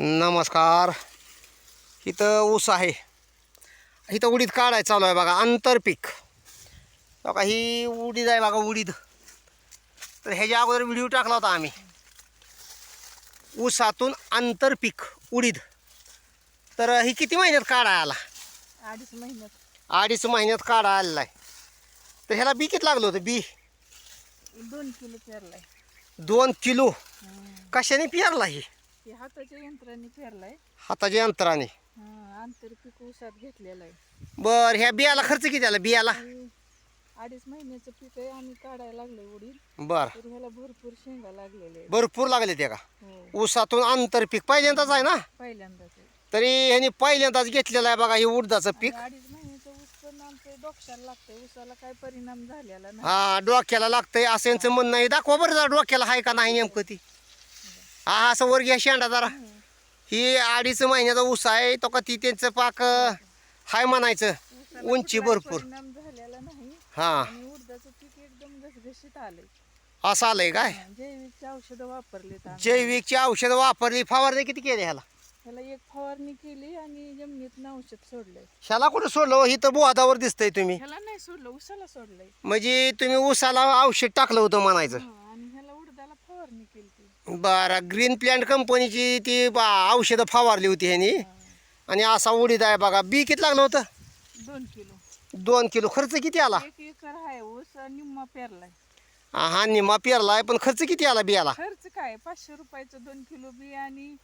नमस्कार. इथं ऊस आहे. इथं उडीद काढाय चालू आहे बघा आंतरपीक बघा ही उडीद आहे बघा उडीद. तर ह्याच्या अगोदर व्हिडिओ टाकला होता आम्ही. ऊसातून आंतरपीक उडीद. तर ही किती महिन्यात काढाय आला? अडीच महिन्यात. अडीच महिन्यात काढा आलेला आहे. तर ह्याला बी किती लागलं होतं? बी? दोन किलो पेरलाय. दोन किलो. कशाने पेरला ही? ते हाताच्या यंत्राने पेरलाय हाताच्या यंत्राने. हा आंतरपीक ऊसात घेतलेलं आहे. बर ह्या बियाला खर्च किती आला? बियाला? अडीच महिन्याचं पीक आहे आम्ही काढायला लागलोय उडीद बर. तर ह्याला भरपूर शेंगा लागलेले आहेत. भरपूर लागले ते का? हो. ऊसातून आंतरपीक पहिल्यांदाच आहे ना? पहिल्यांदाच आहे. तरी ह्यानी पहिल्यांदाच घेतलेलं आहे बघा हे उडदाचं पीक. आणि अडीच महिन्याचं ऊस पण आमचं डोक्याला लागतंय. ऊसाला काय परिणाम झालेला नाही. हा डोक्याला लागतंय. असं यांचं म्हणणं आहे. दाखवा बरं जरा डोक्याला आहे का नाही नेमकं ती? हा हा असं वर घ्या शेंडा जरा. ही अडीच महिन्याचा ऊस आहे तो का ती त्यांचं पाक हाय म्हणायचं. उंची भरपूर. हा. असं आलंय काय? जैविकची औषधं वापरलीत आम्ही. जैविकची औषधं वापरली. फवारणी किती केली ह्याला? ह्याला एक फवारणी केली आणि जमिनीतनं औषध सोडलंय. ह्याला कुठं सोडलं? हो? इथं बोहादावर दिसतंय तुम्ही. ह्याला नाही सोडलं उसाला सोडलंय. म्हणजे तुम्ही ऊसाला औषध टाकलं होतं म्हणायचं हा, आणि ह्याला उडदाला फवारणी केली ती बरं ग्रीन प्लॅन्ट कंपनीची ती बा- औषधं फवारली होती ह्यानी. आणि असा उडीद आहे बघा. बी किती लागलं होतं? दोन किलो. दोन किलो. खर्च किती आला? एक एकर आहे ऊस निम्मा पेरलाय. हा निम्मा पेरलाय. पण खर्च किती आला बियाला खर्च काय? पाचशे रुपयाचं दोन किलो बी आणि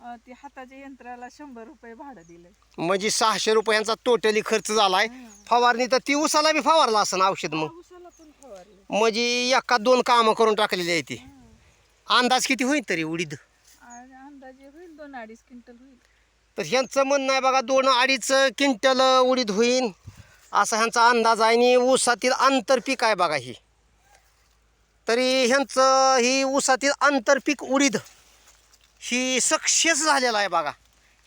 अं, ते हाताच्या यंत्राला शंभर रुपये भाडं दिलंय. म्हणजे सहाशे रुपयांचा टोटली खर्च झालाय. फवारणी तर ती उसाला बी फवारला असं औषध मग? ऊसाला पण फवारले. म्हणजे एका दोन कामं करून टाकलेली आहे ती. अंदाज किती होईल तरी उडीद? अंदाजे होईल दोन अडीच क्विंटल होईल. तर ह्यांचं म्हणणं आहे बघा दोन अडीच क्विंटल उडीद होईल असा ह्यांचा अंदाज आहे आणि ऊसातील आंतरपीक आहे बघा ही. तरी ह्यांचं ही ऊसातील आंतरपीक उडीद ही सक्सेस झालेला आहे बघा.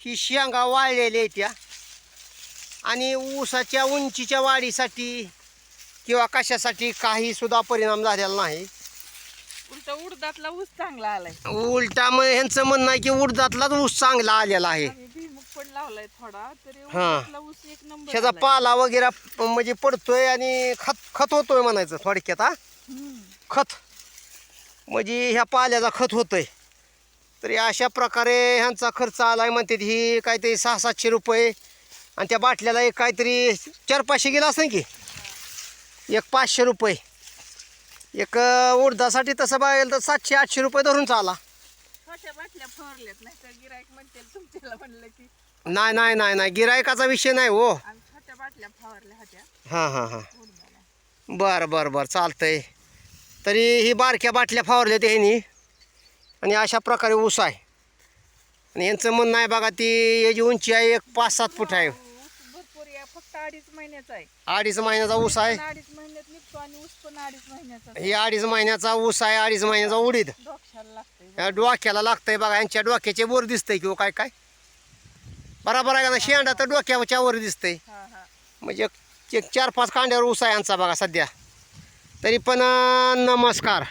ही शेंगा वाळलेल्या आहेत त्या आणि ऊसाच्या उंचीच्या वाढीसाठी किंवा कशासाठी काही सुद्धा परिणाम झालेला नाही. उलट उडदातला ऊस चांगला आलाय. उलटा मग ह्यांचं म्हणणं आहे की उडदातलाच ऊस चांगला आलेला आहे. आम्ही भुईमुग पण लावलाय थोडा तरी हा. उडदातला ऊस एक नंबर ह्याचा आलाय. पाला वगैरे म्हणजे पडतोय आणि खत खत होतोय म्हणायचं थोडक्यात हा. हम्म. खत. म्हणजे ह्या पाल्याचा खत होतोय. तरी अशा प्रकारे ह्यांचा खर्च आलाय म्हणते ही काहीतरी सहा सातशे रुपये. आणि त्या बाटल्याला एक काहीतरी चार पाचशे गेला असं की? एक पाचशे रुपये. एक उडदासाठी तसं बघायला तर सातशे आठशे रुपये धरून चाला. छोट्या बाटल्या फवारल्यात नाही तर गिरायक म्हणते तुमच्याला म्हणलं की. नाही नाही नाही नाही गिरायकाचा विषय नाही हो. आम्ही छोट्या बाटल्या फवारल्या होत्या. हां हां हां. उडदाला. बरं बरं बरं चालतंय. तरी ही बारक्या बाटल्या फावरल्या त्यांनी आणि अशा प्रकारे ऊस आहे. आणि यांचं म्हणणं आहे बघा ती याची उंची आहे एक पाच सात फूट आहे ऊस भरपूर आहे फक्त अडीच महिन्याचा आहे. अडीच महिन्याचा ऊस आहे? अडीच महिन्यात निघतो आणि ऊस पण अडीच महिन्याचा ही अडीच महिन्याचा ऊस आहे अडीच महिन्याचा उडीद. डोक्याला लागतंय या डोक्याला लागतंय बघा यांच्या डोक्याचे वर दिसतंय किंवा काय काय? बरोबर आहे का ना शेंडा तर डोक्याच्या वर दिसतंय. हा हा. म्हणजे एक चार पाच कांड्यावर ऊस आहे यांचा बघा सध्या. तरी पण अं, नमस्कार.